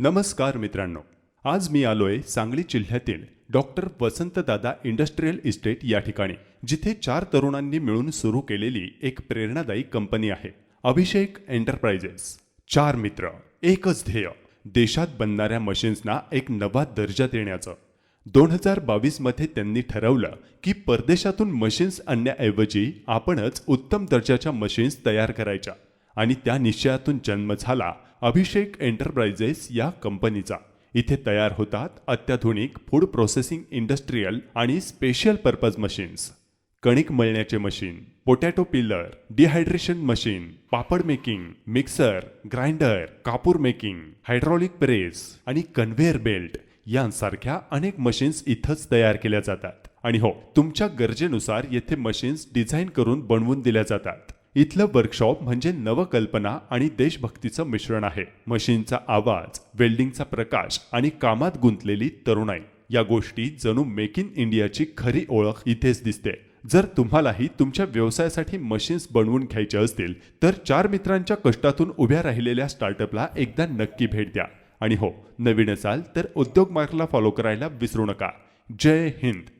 नमस्कार मित्रांनो आज मी आलोय सांगली जिल्ह्यातील डॉक्टर वसंतदादा इंडस्ट्रीयल इस्टेट या ठिकाणी जिथे चार तरुणांनी मिळून सुरू केलेली एक प्रेरणादायी कंपनी आहे अभिषेक एंटरप्राइजेस. चार मित्र एकच ध्येय देशात बनणाऱ्या मशीन्सना एक नवा दर्जा देण्याचं. दोन हजार बावीसमध्ये त्यांनी ठरवलं की परदेशातून मशीन्स आणण्याऐवजी आपणच उत्तम दर्जाच्या मशीन्स तयार करायच्या आणि त्या निश्चयातून जन्म झाला अभिषेक एंटरप्राइजेस या कंपनीचा. इथे तयार होतात अत्याधुनिक फूड प्रोसेसिंग इंडस्ट्रीयल आणि स्पेशल पर्पज मशीन्स. कणिक मळण्याचे machine potato peeler dehydration machine पापड मेकिंग मिक्सर ग्राइंडर कापूर मेकिंग हायड्रॉलिक प्रेस आणि कन्व्हेअर बेल्ट यांसारख्या अनेक मशीन्स इथंच तयार केल्या जातात. आणि हो तुमच्या गरजेनुसार येथे मशीन्स डिझाईन करून बनवून दिल्या जातात. इथलं वर्कशॉप म्हणजे नवकल्पना आणि देशभक्तीचं मिश्रण आहे. मशीनचा आवाज वेल्डिंगचा प्रकाश आणि कामात गुंतलेली तरुणाई. या गोष्टी जणू मेक इन इंडियाची खरी ओळख इथेच दिसते. जर तुम्हालाही तुमच्या व्यवसायासाठी मशीन्स बनवून घ्यायच्या असतील तर चार मित्रांच्या कष्टातून उभ्या राहिलेल्या स्टार्टअपला एकदा नक्की भेट द्या. आणि हो नवीन असाल तर उद्योग मार्गला फॉलो करायला विसरू नका. जय हिंद!